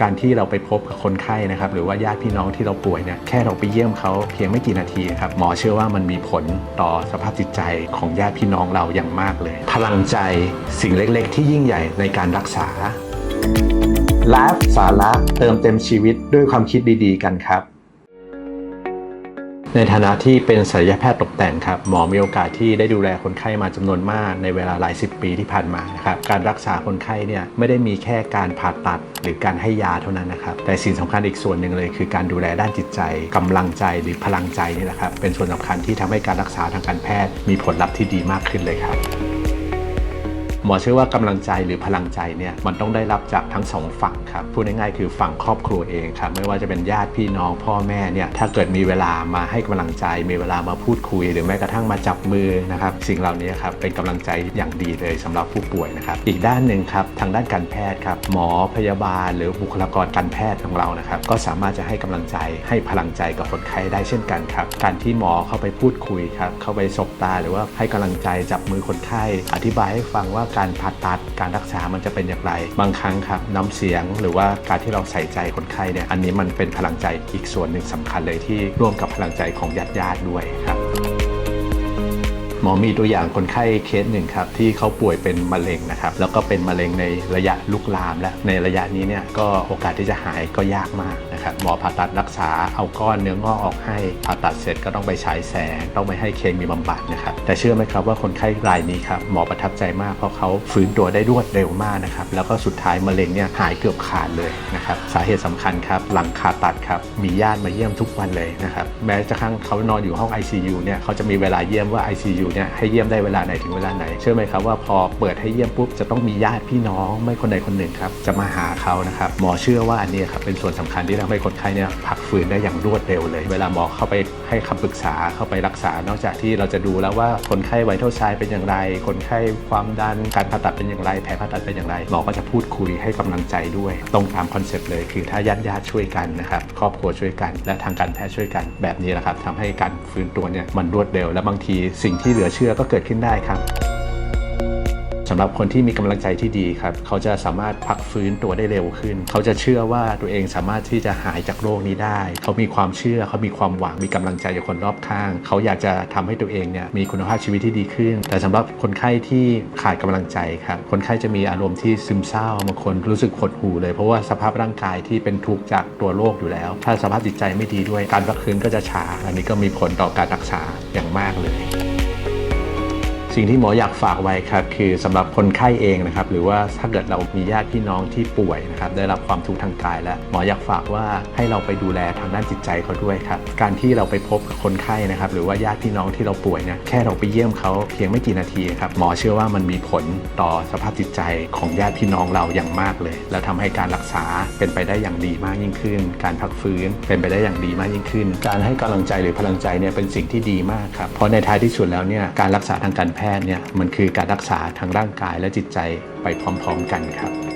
การที่เราไปพบกับคนไข้นะครับหรือว่าญาติพี่น้องที่เราป่วยเนี่ยแค่เราไปเยี่ยมเขาเพียงไม่กี่นาทีครับหมอเชื่อว่ามันมีผลต่อสภาพจิตใจของญาติพี่น้องเราอย่างมากเลย พลังใจสิ่งเล็กๆ ที่ยิ่งใหญ่ในการรักษาไลฟ์สาระเติมเต็มชีวิตด้วยความคิดดีๆ กันครับ ในฐานะที่เป็นศัลยแพทย์ตกแต่งครับหมอมีโอกาสที่ได้ดูแลคนไข้มาจำนวนมากในเวลาหลายสิบปีที่ผ่านมานะครับการรักษาคนไข้เนี่ยไม่ได้มีแค่การผ่าตัด หรือการให้ยาเท่านั้นนะครับแต่สิ่งสำคัญอีกส่วนหนึ่งเลยคือการดูแลด้านจิตใจกำลังใจหรือพลังใจนี่แหละครับเป็นส่วนสำคัญที่ทำให้การรักษาทางการแพทย์มีผลลัพธ์ที่ดีมากขึ้นเลยครับ หมอเชื่อว่ากำลังใจหรือพลังใจเนี่ยมันต้องได้รับจากทั้งสองฝั่งครับพูดง่ายๆคือฝั่งครอบครัวเองครับไม่ว่าจะเป็นญาติพี่น้องพ่อแม่เนี่ยถ้าเกิดมีเวลามาให้กำลังใจ มีเวลามาพูดคุย หรือแม้กระทั่งมาจับมือนะครับสิ่งเหล่านี้ครับเป็นกำลังใจอย่างดีเลยสำหรับผู้ป่วยนะครับอีกด้านหนึ่งครับทางด้านการแพทย์ครับหมอพยาบาล หรือบุคลากรการแพทย์ของเรานะครับก็สามารถจะให้กำลังใจให้พลังใจกับคนไข้ได้เช่นกันครับการที่หมอเข้าไปพูดคุยครับเข้าไปสบตา หรือว่าให้กำลังใจจับมือคนไข้ อธิบายให้ฟังว่าการผ่าตัดการรักษามันจะเป็นอย่างไร บางครั้งครับน้ำเสียงหรือว่าการที่เราใส่ใจคนไข้เนี่ยอันนี้มันเป็นพลังใจอีกส่วนหนึ่งสำคัญเลยที่ร่วมกับพลังใจของญาติญาติๆด้วยครับ หมอมีตัวอย่างคนไข้เคสหนึ่งครับที่เขาป่วยเป็นมะเร็งนะครับแล้วก็เป็นมะเร็งในระยะลุกลามและในระยะนี้เนี่ยก็โอกาสที่จะหายก็ยากมากนะครับหมอผ่าตัดรักษาเอาก้อนเนื้องอกออกให้ผ่าตัดเสร็จก็ต้องไปฉายแสง ต้องไปให้เคมีบำบัดนะครับแต่เชื่อไหมครับว่าคนไข้รายนี้ครับหมอประทับใจมากเพราะเขาฟื้นตัวได้รวดเร็วมากนะครับแล้วก็สุดท้ายมะเร็งเนี่ยหายเกือบขาดเลยนะครับสาเหตุสำคัญครับหลังผ่าตัดครับมีญาติมาเยี่ยมทุกวันเลยนะครับแม้จะครั้งเขานอนอยู่ห้อง ICU เนี่ยเขาจะมีเวลาเยี่ยมว่า ICU เนี่ยให้เยี่ยมได้เวลาไหนถึงเวลาไหน เชื่อไหมครับว่าพอเปิดให้เยี่ยมปุ๊บจะต้องมีญาติพี่น้องไม่คนใดคนหนึ่งครับจะมาหาเขานะครับหมอเชื่อว่าอันนี้ครับเป็นส่วนสำคัญที่ทำให้คนไข้เนี่ยพักฟื้นได้อย่างรวดเร็วเลย เวลาหมอเข้าไปให้คำปรึกษาเข้าไปรักษา นอกจากที่เราจะดูแล้วว่าคนไข้ไวท์เท่าชายเป็นอย่างไร คนไข้ความดันการผ่าตัดเป็นอย่างไรแผลผ่าตัดเป็นอย่างไรหมอก็จะพูดคุยให้กำลังใจด้วย ตรงตามคอนเซปต์เลยคือถ้าญาติญาติช่วยกันนะครับครอบครัวช่วยกัน และทางการแพทย์ช่วยกันแบบนี้แหละครับทำให้การฟื้นตัวเนี่ยมันรวดเร็ว และบางทีสิ่งที่เหลือเชื่อก็เกิดขึ้นได้ครับสำหรับคนที่มีกำลังใจที่ดีครับเขาจะสามารถพักฟื้นตัวได้เร็วขึ้น เขาจะเชื่อว่าตัวเองสามารถที่จะหายจากโรคนี้ได้ เขามีความเชื่อเขามีความหวังมีกำลังใจจากคนรอบข้าง เขาอยากจะทำให้ตัวเองเนี่ยมีคุณภาพชีวิตที่ดีขึ้น แต่สำหรับคนไข้ที่ขาดกำลังใจครับคนไข้จะมีอารมณ์ที่ซึมเศร้าบางคนรู้สึกหดหู่เลยเพราะว่าสภาพร่างกายที่เป็นทุกข์จากตัวโรคอยู่แล้ว ถ้าสภาพจิตใจไม่ดีด้วยการพักฟื้นก็จะช้าอันนี้ก็มีผลต่อการรักษาอย่างมากเลย สิ่งที่หมออยากฝากไว้ครับคือสำหรับคนไข้เองนะครับหรือว่าถ้าเกิดเรามีญาติพี่น้องที่ป่วยนะครับได้รับความทุกข์ทางกายแล้วหมออยากฝากว่าให้เราไปดูแลทางด้านจิตใจเขาด้วยครับการที่เราไปพบกับคนไข้นะครับหรือว่าญาติพี่น้องที่เราป่วยเนี่ยแค่เราไปเยี่ยมเขาเพียงไม่กี่นาทีครับหมอเชื่อว่ามันมีผลต่อสภาพจิตใจของญาติพี่น้องเราอย่างมากเลย แล้วทำให้การรักษาเป็นไปได้อย่างดีมากยิ่งขึ้น การพักฟื้นเป็นไปได้อย่างดีมากยิ่งขึ้น การให้กำลังใจหรือพลังใจเนี่ยเป็นสิ่งที่ดีมากครับเพราะในท้ายที่สุดแล้วเนี่ยการรักษาทางการแพทย์เนี่ยมันคือการรักษาทางร่างกายและจิตใจไปพร้อมๆกันครับ